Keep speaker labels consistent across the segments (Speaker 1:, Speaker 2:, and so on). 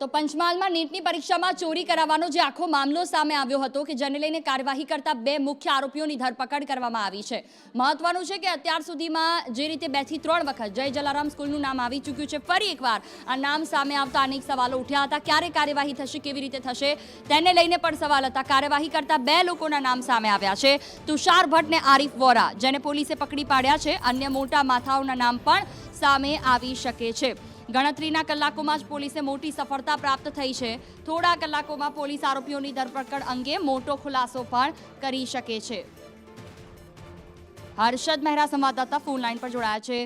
Speaker 1: તો પંચમહાલમાં નીટની પરીક્ષામાં ચોરી કરાવવાનો જે આખો મામલો સામે આવ્યો હતો કે જેને લઈને કાર્યવાહી કરતા બે મુખ્ય આરોપીઓની ધરપકડ કરવામાં આવી છે. મહત્વનું છે કે અત્યાર સુધીમાં જે રીતે બેથી ત્રણ વખત જય જલારામ સ્કૂલનું નામ આવી ચૂક્યું છે, ફરી એકવાર આ નામ સામે આવતા અનેક સવાલો ઉઠ્યા હતા. ક્યારે કાર્યવાહી થશે, કેવી રીતે થશે, તેને લઈને પણ સવાલ હતા. કાર્યવાહી કરતા બે લોકોના નામ સામે આવ્યા છે. તુષાર ભટ્ટ ને આરિફ વોરા, જેને પોલીસે પકડી પાડ્યા છે, અન્ય મોટા માથાઓના નામ પણ સામે આવી શકે છે. ગણતરીના કલાકોમાં જ પોલીસે મોટી સફળતા પ્રાપ્ત થઈ છે. થોડા કલાકોમાં પોલીસ આરોપીઓની ધરપકડ અંગે મોટો ખુલાસો પણ કરી શકે છે. હર્ષદ મહેરા સંવાદદાતા ફોન પર જોડાયા છે.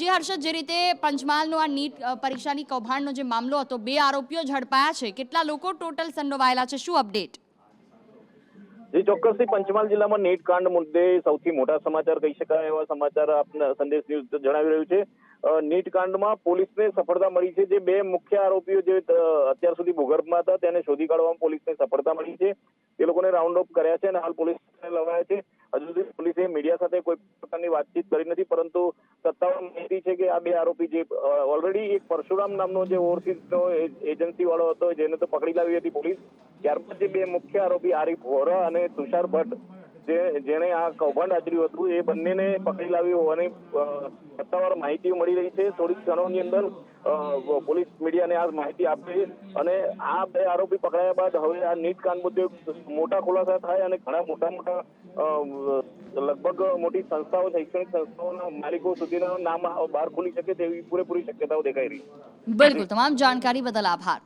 Speaker 1: જે હર્ષદ, જે રીતે પંચમહાલનો આ નીટ પરીક્ષાની કૌભાંડનો જે મામલો હતો, બે આરોપીઓ ઝડપાયા છે. કેટલા લોકો ટોટલ સંડોવાયેલા છે? શું અપડેટ?
Speaker 2: જે, ચોક્કસથી પંચમહાલ જિલ્લામાં નેટ કાંડ મુદ્દે સૌથી મોટા સમાચાર કહી શકાય એવા સમાચાર આપના સંદેશ ન્યૂઝ જણાવી રહ્યું છે. નીટ કાંડમાં પોલીસને સફળતા મળી છે. જે બે મુખ્ય આરોપીઓ જે અત્યાર સુધી ભૂગર્ભમાં હતા, તેને શોધી કાઢવામાં પોલીસને સફળતા મળી છે. તે લોકોને રાઉન્ડ અપ કર્યા છે અને હાલ પોલીસ લવાયા છે. હજુ સુધી પોલીસે મીડિયા સાથે કોઈ પ્રકારની વાતચીત કરી નથી, પરંતુ સત્તાવાર માહિતી છે કે આ બે આરોપી જે ઓલરેડી એક પરશુરામ નામનો જે ઓવરસીઝ એજન્સી વાળો હતો, જેને તો પકડી લાવી હતી પોલીસ. ત્યારબાદ જે બે મુખ્ય આરોપી આરિફ વોરા અને તુષાર ભટ્ટ જેણે આ કૌભાંડ આચર્યું હતું, એ બંનેને પકડી લાવી હોવાની સત્તાવાર માહિતી મળી રહી છે. થોડીક ક્ષણોની અંદર પોલીસ મીડિયાને આ માહિતી આપશે અને આ બે આરોપી પકડાયા બાદ હવે આ નીટ કાંડ મુદ્દે મોટા ખુલાસા થાય અને ઘણા મોટા મોટા લગભગ મોટી સંસ્થાઓ, શૈક્ષણિક સંસ્થાઓના માલિકો સુધીના નામ બહાર ખુલી શકે તેવી પૂરેપૂરી શક્યતાઓ દેખાઈ રહી
Speaker 1: બિલકુલ, તમામ જાણકારી બદલ આભાર.